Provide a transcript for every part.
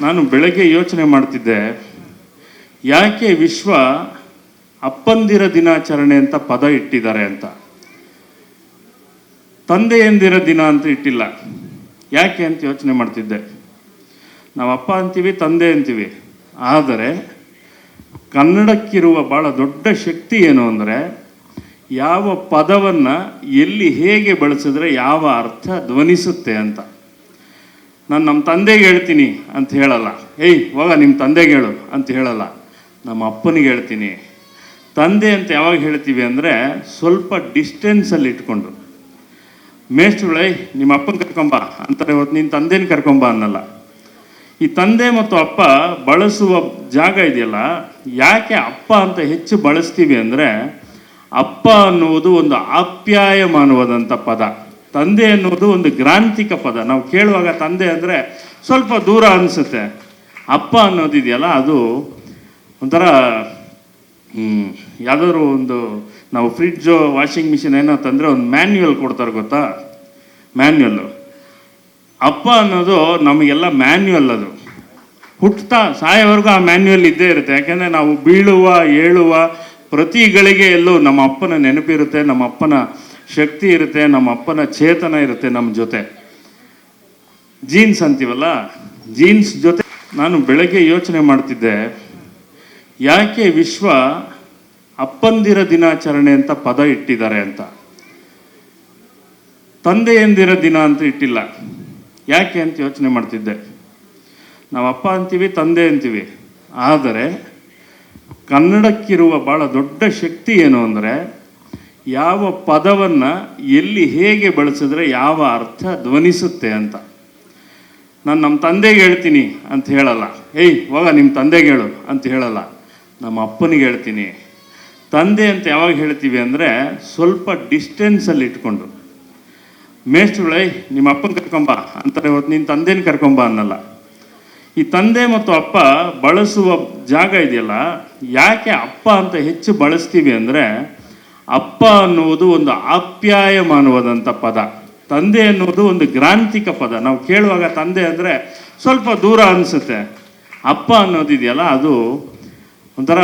ನಾನು ಬೆಳಗ್ಗೆ ಯೋಚನೆ ಮಾಡ್ತಿದ್ದೆ, ಯಾಕೆ ವಿಶ್ವ ಅಪ್ಪಂದಿರ ದಿನಾಚರಣೆ ಅಂತ ಪದ ಇಟ್ಟಿದ್ದಾರೆ ಅಂತ. ತಂದೆಯಂದಿರ ದಿನ ಅಂತ ಇಟ್ಟಿಲ್ಲ. ಯಾಕೆ ಅಂತ ಯೋಚನೆ ಮಾಡ್ತಿದ್ದೆ. ನಾವು ಅಪ್ಪ ಅಂತೀವಿ, ತಂದೆ ಅಂತೀವಿ. ಆದರೆ, ಕನ್ನಡಕ್ಕಿರುವ ಭಾಳ ದೊಡ್ಡ ಶಕ್ತಿ ಏನು ಅಂದರೆ, ಯಾವ ಪದವನ್ನು ಎಲ್ಲಿ ಹೇಗೆ ಬಳಸಿದ್ರೆ ಯಾವ ಅರ್ಥ ಧ್ವನಿಸುತ್ತೆ ಅಂತ. ನಾನು ನಮ್ಮ ತಂದೆಗೆ ಹೇಳ್ತೀನಿ ಅಂತ ಹೇಳಲ್ಲ. ಏಯ್, ಇವಾಗ ನಿಮ್ಮ ತಂದೆಗೆ ಹೇಳು ಅಂತ ಹೇಳಲ್ಲ. ನಮ್ಮ ಅಪ್ಪನಿಗೆ ಹೇಳ್ತೀನಿ. ತಂದೆ ಅಂತ ಯಾವಾಗ ಹೇಳ್ತೀವಿ ಅಂದರೆ ಸ್ವಲ್ಪ ಡಿಸ್ಟೆನ್ಸಲ್ಲಿ ಇಟ್ಕೊಂಡು. ಮೇಷ್ಟ್ರುಗಳೇ, ನಿಮ್ಮ ಅಪ್ಪನ ಕರ್ಕೊಂಬ ಅಂತಾರೆ ಹೊತ್ತು ನಿನ್ನ ತಂದೆನ ಕರ್ಕೊಂಬ ಅನ್ನಲ್ಲ. ಈ ತಂದೆ ಮತ್ತು ಅಪ್ಪ ಬಳಸುವ ಜಾಗ ಇದೆಯಲ್ಲ, ಯಾಕೆ ಅಪ್ಪ ಅಂತ ಹೆಚ್ಚು ಬಳಸ್ತೀವಿ ಅಂದರೆ ಅಪ್ಪ ಅನ್ನುವುದು ಒಂದು ಆಪ್ಯಾಯಮಾನವಾದಂಥ ಪದ. ತಂದೆ ಅನ್ನೋದು ಒಂದು ಗ್ರಾಂಥಿಕ ಪದ. ನಾವು ಕೇಳುವಾಗ ತಂದೆ ಅಂದರೆ ಸ್ವಲ್ಪ ದೂರ ಅನಿಸುತ್ತೆ. ಅಪ್ಪ ಅನ್ನೋದಿದೆಯಲ್ಲ, ಅದು ಒಂಥರ ಯಾವುದಾದ್ರು ಒಂದು, ನಾವು ಫ್ರಿಡ್ಜು, ವಾಷಿಂಗ್ ಮಿಷಿನ್ ಏನೋ ತಂದರೆ ಒಂದು ಮ್ಯಾನ್ಯುವಲ್ ಕೊಡ್ತಾರೆ ಗೊತ್ತಾ? ಮ್ಯಾನ್ಯುವಲ್ಲು ಅಪ್ಪ ಅನ್ನೋದು ನಮಗೆಲ್ಲ ಮ್ಯಾನ್ಯುವಲ್ ಅದು. ಹುಟ್ಟುತ್ತಾ ಸಾಯೋವರೆಗೂ ಆ ಮ್ಯಾನ್ಯುವಲ್ ಇದ್ದೇ ಇರುತ್ತೆ. ಯಾಕೆಂದರೆ ನಾವು ಬೀಳುವ, ಏಳುವ ಪ್ರತಿ ಗಳಿಗೆಯಲ್ಲೂ ನಮ್ಮ ಅಪ್ಪನ ನೆನಪಿರುತ್ತೆ, ನಮ್ಮ ಅಪ್ಪನ ಶಕ್ತಿ ಇರುತ್ತೆ, ನಮ್ಮ ಅಪ್ಪನ ಚೇತನ ಇರುತ್ತೆ ನಮ್ಮ ಜೊತೆ. ಜೀನ್ಸ್ ಅಂತೀವಲ್ಲ, ಜೀನ್ಸ್ ಜೊತೆ ನಾನು ಬೆಳಗ್ಗೆ ಯೋಚನೆ ಮಾಡ್ತಿದ್ದೆ, ಯಾಕೆ ವಿಶ್ವ ಅಪ್ಪಂದಿರ ದಿನಾಚರಣೆ ಅಂತ ಪದ ಇಟ್ಟಿದ್ದಾರೆ ಅಂತ. ತಂದೆಯಂದಿರ ದಿನ ಅಂತ ಇಟ್ಟಿಲ್ಲ. ಯಾಕೆ ಅಂತ ಯೋಚನೆ ಮಾಡ್ತಿದ್ದೆ. ನಾವು ಅಪ್ಪ ಅಂತೀವಿ, ತಂದೆ ಅಂತೀವಿ. ಆದರೆ ಕನ್ನಡಕ್ಕಿರುವ ಭಾಳ ದೊಡ್ಡ ಶಕ್ತಿ ಏನು ಅಂದರೆ ಯಾವ ಪದವನ್ನು ಎಲ್ಲಿ ಹೇಗೆ ಬಳಸಿದ್ರೆ ಯಾವ ಅರ್ಥ ಧ್ವನಿಸುತ್ತೆ ಅಂತ. ನಾನು ನಮ್ಮ ತಂದೆಗೆ ಹೇಳ್ತೀನಿ ಅಂತ ಹೇಳಲ್ಲ. ಏಯ್, ಹೋಗ ನಿಮ್ಮ ತಂದೆಗೆ ಹೇಳು ಅಂತ ಹೇಳಲ್ಲ. ನಮ್ಮ ಅಪ್ಪನಿಗೆ ಹೇಳ್ತೀನಿ. ತಂದೆ ಅಂತ ಯಾವಾಗ ಹೇಳ್ತೀವಿ ಅಂದರೆ ಸ್ವಲ್ಪ ಡಿಸ್ಟೆನ್ಸಲ್ಲಿ ಇಟ್ಕೊಂಡು. ಮೇಷ್ಟ್ರುಗಳೇ, ನಿಮ್ಮ ಅಪ್ಪನ ಕರ್ಕೊಂಬ ಅಂತಾರೆ. ಹೊತ್ತು ನಿನ್ನ ತಂದೆನ ಕರ್ಕೊಂಬ ಅನ್ನಲ್ಲ. ಈ ತಂದೆ ಮತ್ತು ಅಪ್ಪ ಬಳಸುವ ಜಾಗ ಇದೆಯಲ್ಲ, ಯಾಕೆ ಅಪ್ಪ ಅಂತ ಹೆಚ್ಚು ಬಳಸ್ತೀವಿ ಅಂದರೆ ಅಪ್ಪ ಅನ್ನುವುದು ಒಂದು ಆಪ್ಯಾಯಮಾನವಾದಂಥ ಪದ. ತಂದೆ ಅನ್ನೋದು ಒಂದು ಗ್ರಾಂಥಿಕ ಪದ. ನಾವು ಕೇಳುವಾಗ ತಂದೆ ಅಂದರೆ ಸ್ವಲ್ಪ ದೂರ ಅನಿಸುತ್ತೆ. ಅಪ್ಪ ಅನ್ನೋದಿದೆಯಲ್ಲ ಅದು ಒಂಥರ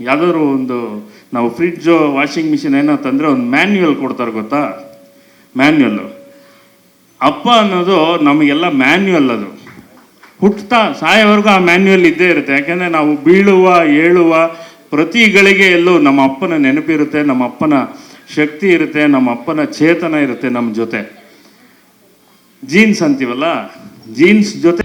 ಯಾವುದಾದ್ರು ಒಂದು, ನಾವು ಫ್ರಿಡ್ಜು, ವಾಷಿಂಗ್ ಮಿಷಿನ್ ಏನೋ ತಂದರೆ ಒಂದು ಮ್ಯಾನ್ಯುವಲ್ ಕೊಡ್ತಾರೆ ಗೊತ್ತಾ? ಮ್ಯಾನ್ಯುಯಲ್ಲು. ಅಪ್ಪ ಅನ್ನೋದು ನಮಗೆಲ್ಲ ಮ್ಯಾನ್ಯುವಲ್ ಅದು. ಹುಟ್ಟುತ್ತಾ ಸಾಯೋವರೆಗೂ ಆ ಮ್ಯಾನ್ಯುವಲ್ ಇದ್ದೇ ಇರುತ್ತೆ. ಯಾಕೆಂದರೆ ನಾವು ಬೀಳುವ, ಏಳುವ ಪ್ರತಿ ಗಳಿಗೆಯಲ್ಲೂ ನಮ್ಮ ಅಪ್ಪನ ನೆನಪಿರುತ್ತೆ ನಮ್ಮ ಅಪ್ಪನ ಶಕ್ತಿ ಇರುತ್ತೆ, ನಮ್ಮ ಅಪ್ಪನ ಚೇತನ ಇರುತ್ತೆ ನಮ್ಮ ಜೊತೆ. ಜೀನ್ಸ್ ಅಂತೀವಲ್ಲ, ಜೀನ್ಸ್ ಜೊತೆ